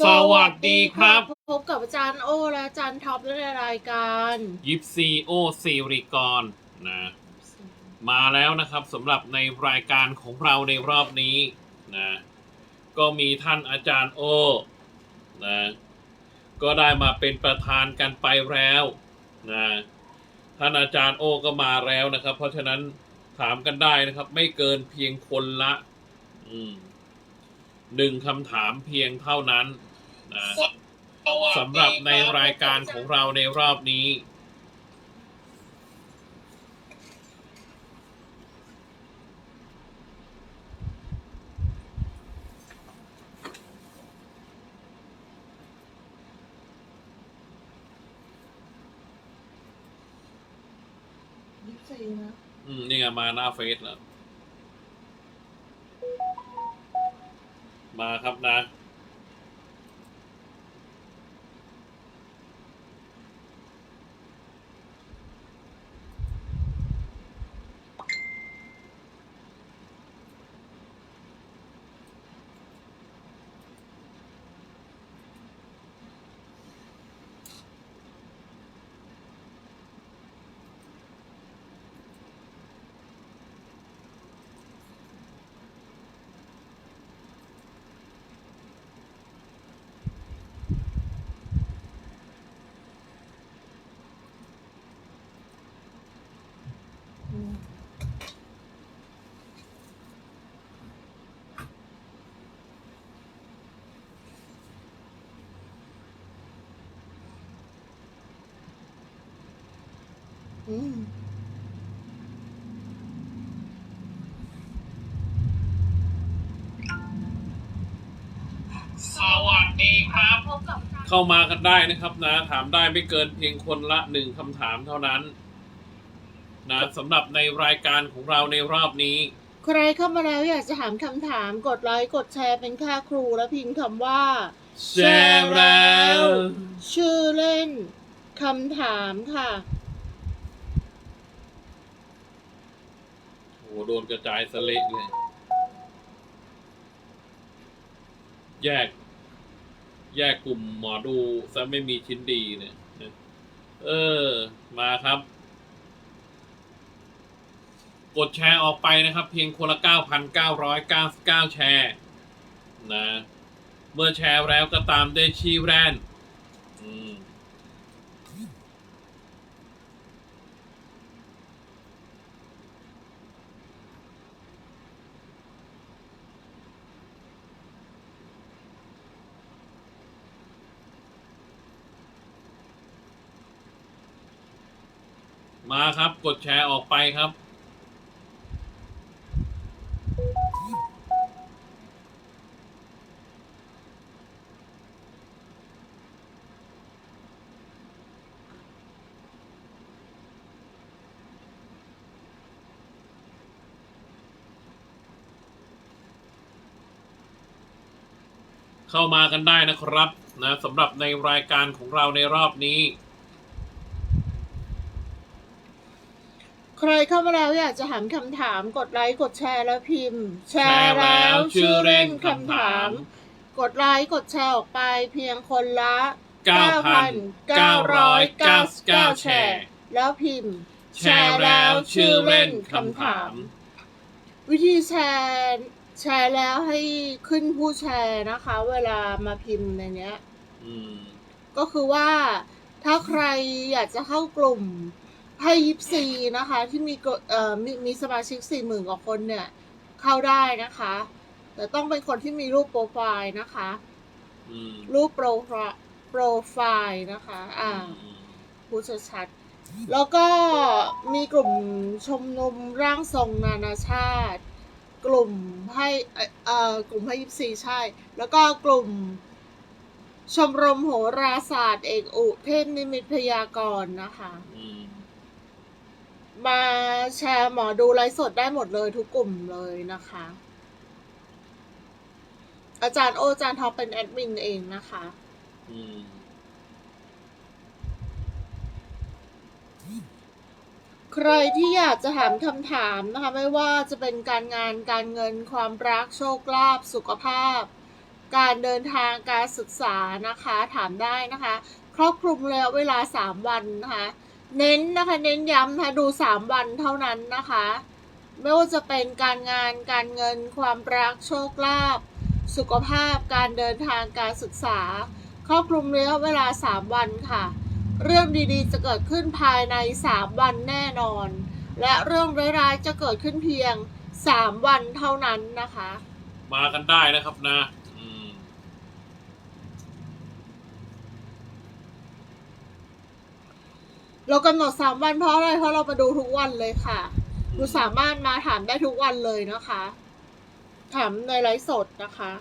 สวัสดีครับ พบกับอาจารย์โอและอาจารย์ท็อปในรายการยิปซีโอซีริกรนะมาแล้วนะครับสำหรับในรายการของเราในรอบนี้นะก็มีท่านอาจารย์โอนะก็ได้มาเป็นประธานกันไปแล้วนะท่านอาจารย์โอก็มาแล้วนะครับ เพราะฉะนั้นถามกันได้นะครับ ไม่เกินเพียงคนละ อืม หนึ่งคำถามเพียงเท่านั้นนะสำหรับในรายการของเราในรอบนี้ยี่สิบสี่นะอืม นี่ไงมาหน้าเฟซแล้ว สวัสดีครับ พบกับอาจารย์เข้ามากันได้นะครับนะ ถามได้ไม่เกินเพียงคนละหนึ่งคำถามเท่านั้นนะสำหรับในรายการของเราในรอบนี้ ใครเข้ามาแล้วอยากจะถามคำถามกดไลค์กดแชร์เป็นค่าครูแล้วพิมพ์คำว่า แชร์แล้ว ชื่อเล่นคำถามค่ะ โอ้โหโดนกระจายสเละเลย แยก แยกกลุ่มหมอดูซะไม่มีชิ้นดีเนี่ยเออ มาครับ กดแชร์ออกไปนะครับ เพียงคนละ 9,999 แชร์นะ เมื่อแชร์แล้วก็ตามได้ชีแรน อืม มาครับ กดแชร์ออกไปครับ เข้ามากันได้นะครับนะสำหรับในรายการของเราในรอบนี้ ใครเข้ามาแล้วอยากจะถามคำถามกดไลค์กดแชร์แล้วพิมพ์ แชแชร์ร์แล้แล้ววชื่ชื่ออเล่เล่นนคำคำถาถามมกดไลค์กดแชร์ออกไปเพียงคนละ 9,999 แชร์ แล้วพิมพ์ แชร์แล้วชื่อเล่นคำถาม วิธีแชร์แชร์แล้วให้ขึ้นผู้แชร์นะคะ เวลามาพิมพ์ในเนี้ยอืมก็คือว่าถ้าใครอยากจะเข้ากลุ่ม ไพ่ยิปซีนะคะที่มีกฎเอ่อมีมีสมาชิกสี่หมื่นกว่าคนเนี่ย เข้าได้นะคะ แต่ต้องเป็นคนที่มีรูปโปรไฟล์นะคะ อืมรูปโปรไฟล์โปรไฟล์นะคะ อ่าอืมพูดชัดๆแล้วก็มีกลุ่มชมนุมร่างทรงนานาชาติ กลุ่มให้เอ่อเอ่อกลุ่มให้ยิปซีใช่ แล้วก็กลุ่ม ชมรมโหราศาสตร์เอกอุเทพนิมิตพยากรณ์นะคะ อืม มาแชร์หมอดูไลฟ์สดได้หมดเลยทุกกลุ่มเลยนะคะ อาจารย์โออาจารย์ท็อปเป็นแอดมินเองนะคะ อืมใครที่อยากจะถามคำถามนะคะ ไม่ว่าจะเป็นการงานการเงินความรักโชคลาภสุขภาพ การเดินทางการศึกษานะคะ ถามได้นะคะ ครอบคลุมระยะเวลา 3 วันนะคะ เน้นนะคะ เน้นย้ำนะคะดู3วันเท่านั้นนะคะ ไม่ว่าจะเป็นการงานการเงิน ความรักโชคลาภสุขภาพการเดินทางการศึกษา ครอบคลุมระยะเวลา 3 วันค่ะ เรื่องดีๆ จะเกิดขึ้นภายใน 3 วันแน่นอน และเรื่องร้ายๆจะเกิดขึ้นเพียง 3 วันเท่านั้นนะคะ มากันได้นะครับนะ อืม เรากำหนด3วันเพราะอะไรเพราะเรามาดูทุกวันเลยค่ะดูสามารถมาถามได้ทุกวันเลยนะคะ ถามในไลฟ์สดนะคะ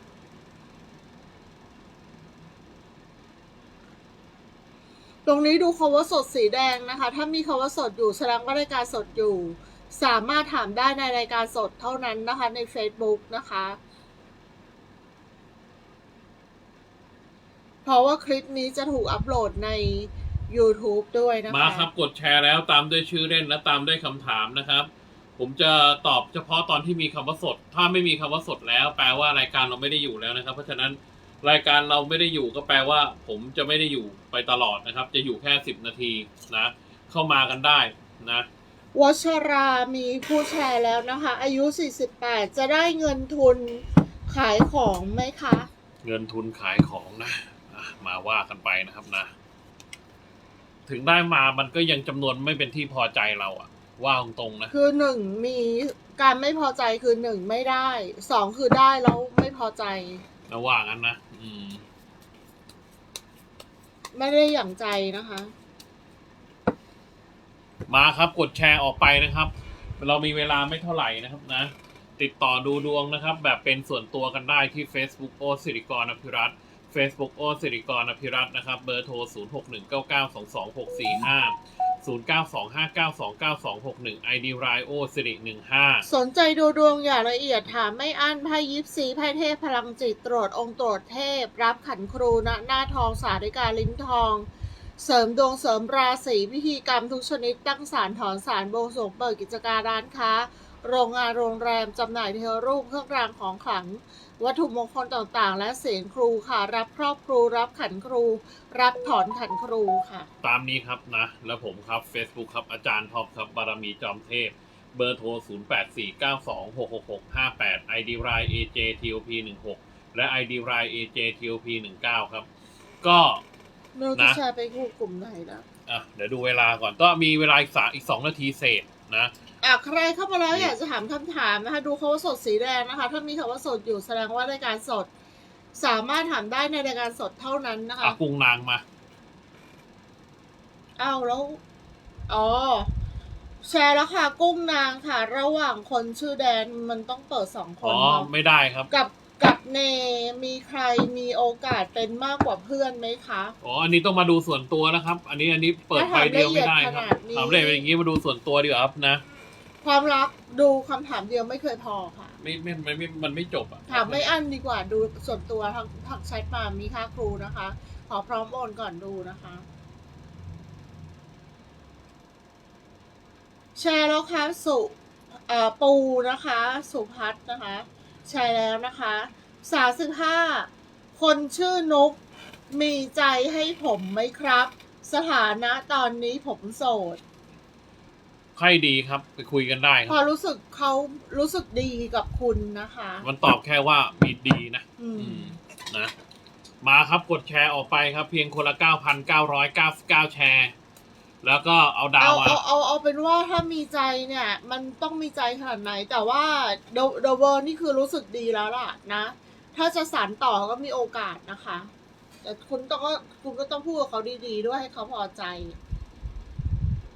ตรงนี้ดูคำว่าสดสีแดงนะคะ ถ้ามีคำว่าสดอยู่แสดงว่ารายการสดอยู่ สามารถถามได้ในรายการสดเท่านั้นนะคะ ใน Facebook นะคะเพราะว่าคลิปนี้จะถูกอัปโหลดใน YouTube ด้วยนะคะมาครับกดแชร์แล้วตามด้วยชื่อเล่นและตามด้วยคำถามนะครับ ผมจะตอบเฉพาะตอนที่มีคำว่าสด ถ้าไม่มีคำว่าสดแล้ว แปลว่ารายการเราไม่ได้อยู่แล้วนะครับ เพราะฉะนั้นรายการเราไม่ได้อยู่ก็แปลว่า ผมจะไม่ได้อยู่ไปตลอดนะครับ จะอยู่แค่สิบนาทีนะ เข้ามากันได้นะวัชรามีผู้แชร์แล้วนะคะ อายุ 48 จะได้เงินทุนขายของไหมคะ เงินทุนขายของนะอะมาว่ากันไปนะครับนะ ถึงได้มามันก็ยังจำนวนไม่เป็นที่พอใจเราอะว่าตรงๆนะ คือหนึ่งมีการไม่พอใจคือหนึ่งไม่ได้สองคือได้แล้วไม่พอใจนะว่างั้นนะอืม ไม่ได้อย่างใจนะคะ มาครับกดแชร์ออกไปนะครับ เรามีเวลาไม่เท่าไหร่นะครับนะ ติดต่อดูดวงนะครับ แบบเป็นส่วนตัวกันได้ที่ Facebook โอสิริกรอภิรัตน์ Facebook โอสิริกรอภิรัตน์นะครับ เบอร์โทร 0 6 1 9 9 2 2 6 4 5 0 9 2 5 9 2 9 2 6 1 ID รายโอสิริ15 สนใจดูดวงอย่างละเอียดถามไม่อั้นไพ่ยิปซีไพ่เทพพลังจิตตรวจองค์ตรวจเทพ รับขันครูณหน้าทองสาริกาลิ้นทอง เสริมดวงเสริมราศีพิธีกรรมทุกชนิดตั้งศาลถอนศาลบวงสวงเปิดกิจการร้านค้า โรงงานโรงแรมจำหน่ายเทวรูปเครื่องรางของขลัง วัตถุมงคลต่างๆ และเสียงครูค่ะ รับครอบครู รับขันครู รับถอนขันครูค่ะ ตามนี้ครับนะ แล้วผมครับ Facebook ครับอาจารย์ท็อปครับบารมีจอมเทพ เบอร์โทร 0 8 4 9 2 6 6 6 5 8 ID ราย AJTOP 16 และ ID ราย AJTOP 19 ครับ ก็ไม่รู้จะนะแชร์ไปคู่กลุ่มไหนนะอะเดี๋ยวดูเวลาก่อนก็มีเวลาอีกสาอีกสองนาทีเศษ นะอะใครเข้ามาแล้วนี่อยากจะถามคำถามนะคะ ดูคำว่าสดสีแดงนะคะ ถ้ามีคำว่าสดอยู่แสดงว่ารายการสด สามารถถามได้ในรายการสดเท่านั้นนะคะอะกุ้งนางมา อ้าวแล้ว อ๋อ แชร์แล้วค่ะกุ้งนางค่ะ ระหว่างคนชื่อแดนมันต้องเปิดสองคอ๋นอ เนาะไม่ได้ครับ กับ กับเนมีใครมีโอกาสเป็นมากกว่าเพื่อนไหมคะอ๋อ อันนี้ต้องมาดูส่วนตัวนะครับ อันนี้อันนี้เปิดถ้าใบถามเดียวไม่ได้ครับละเอียดขนาดนี้ถามเลยเป็นอย่างนี้มาดูส่วนตัวดีกว่าครับนะ ความรักดูคำถามเดียวไม่เคยพอค่ะ ไม่ไม่มันไม่ มันไม่จบอะ ถามไม่อั้นดีกว่าดูส่วนตัวทางทางแชทมามีค่าครูนะคะ ขอพร้อมโอนก่อนดูนะคะ แชร์แล้วค่ะสุเอ่อปูนะคะ สุพัฒน์นะคะ แชร์แล้วนะคะสาสิบห้าคนชื่อนุกมีใจให้ผมไหมครับ สถานะตอนนี้ผมโสดใครดีครับ ไปคุยกันได้คพอรับ รู้สึกเขารู้สึกดีกับคุณนะคะ มันตอบแค่ว่ามีดีนะ อือืมมนะ มาครับกดแชร์ออกไปครับ เพียงคนละ 9,999 แชร์ แล้วก็เอาดาเอาวมา เอาเอาเอาเป็นว่าถ้ามีใจเนี่ย มันต้องมีใจขนาดไหน แต่ว่าเดเดเวอร์นี่คือรู้สึกดีแล้วล่ะนะ ถ้าจะสานต่อก็มีโอกาสนะคะ แต่คุณต้องก็คุณก็ต้องพูดกับเขาดีๆ ด้วยให้เขาพอใจ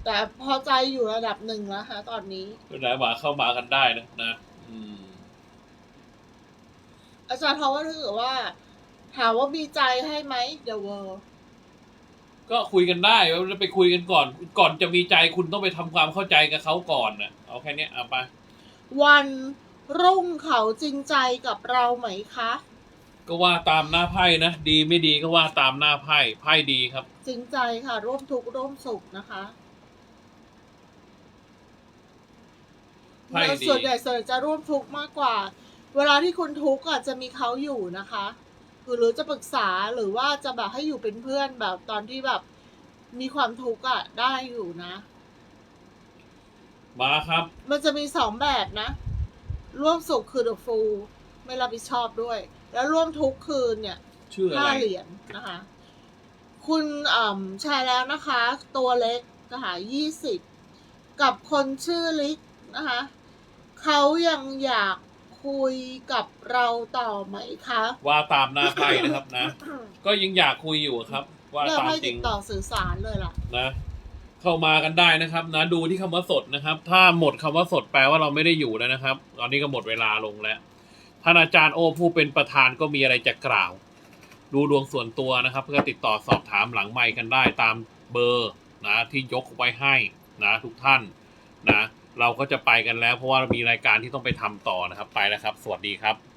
แต่พอใจอยู่ระดับหนึ่งแล้วฮะตอนนี้ไหนมาเข้ามากันได้นะนะอืมอาจารย์เขาว่าถ้าเกิดว่า ถามว่ามีใจให้ไหมเดเวอร์ ก็คุยกันได้แล้วไปคุยกันก่อน ก่อนจะมีใจคุณต้องไปทำความเข้าใจกับเขาก่อนนะเอาแค่เนี้ยเอาไป วันรุ่งเขาจริงใจกับเราไหมคะ ก็ว่าตามหน้าไพ่นะ ดีไม่ดีก็ว่าตามหน้าไพ่ไพ่ดีครับ จริงใจค่ะ ร่วมทุกข์ร่วมสุขนะคะไพ่ดี ส่วนใหญ่ส่วนใหญ่จะร่วมทุกข์มากกว่า เวลาที่คุณทุกข์อะจะมีเขาอยู่นะคะ หรือจะปรึกษาหรือว่าจะแบบให้อยู่เป็นเพื่อนแบบตอนที่แบบมีความทุกข์อะได้อยู่นะ มาครับ มันจะมีสองแบบนะ ร่วมสุขคือ the fool ไม่รับผิดชอบด้วย แล้วร่วมทุกข์คือเนี่ยชื่ออะไรห้าเหรียญนะคะ คุณอ่ำแชร์แล้วนะคะ ตัวเล็กนะคะยี่สิบกับคนชื่อลิกนะคะ เขายังอยาก คุยกับเราต่อไหมคะว่าตามหน้าไพ่นะครับนะ ก็ยังอยากคุยอยู่ครับ ว่าเรื่องตามให้จติริดงต่อสื่อสารเลยล่ะ นะ เข้ามากันได้นะครับ นะ ดูที่คำว่าสดนะครับ ถ้าหมดคำว่าสดแปลว่าเราไม่ได้อยู่แล้วนะครับ ตอนนี้ก็หมดเวลาลงแล้วท่านอาจารย์โอผู้เป็นประธานก็มีอะไรจะกล่าว ดูดวงส่วนตัวนะครับ เพื่อติดต่อสอบถามหลังไมค์กันได้ตามเบอร์นะที่ยกไว้ให้นะทุกท่านนะ เราก็จะไปกันแล้ว เพราะว่ามีรายการที่ต้องไปทำต่อนะครับ ไปแล้วครับ สวัสดีครับ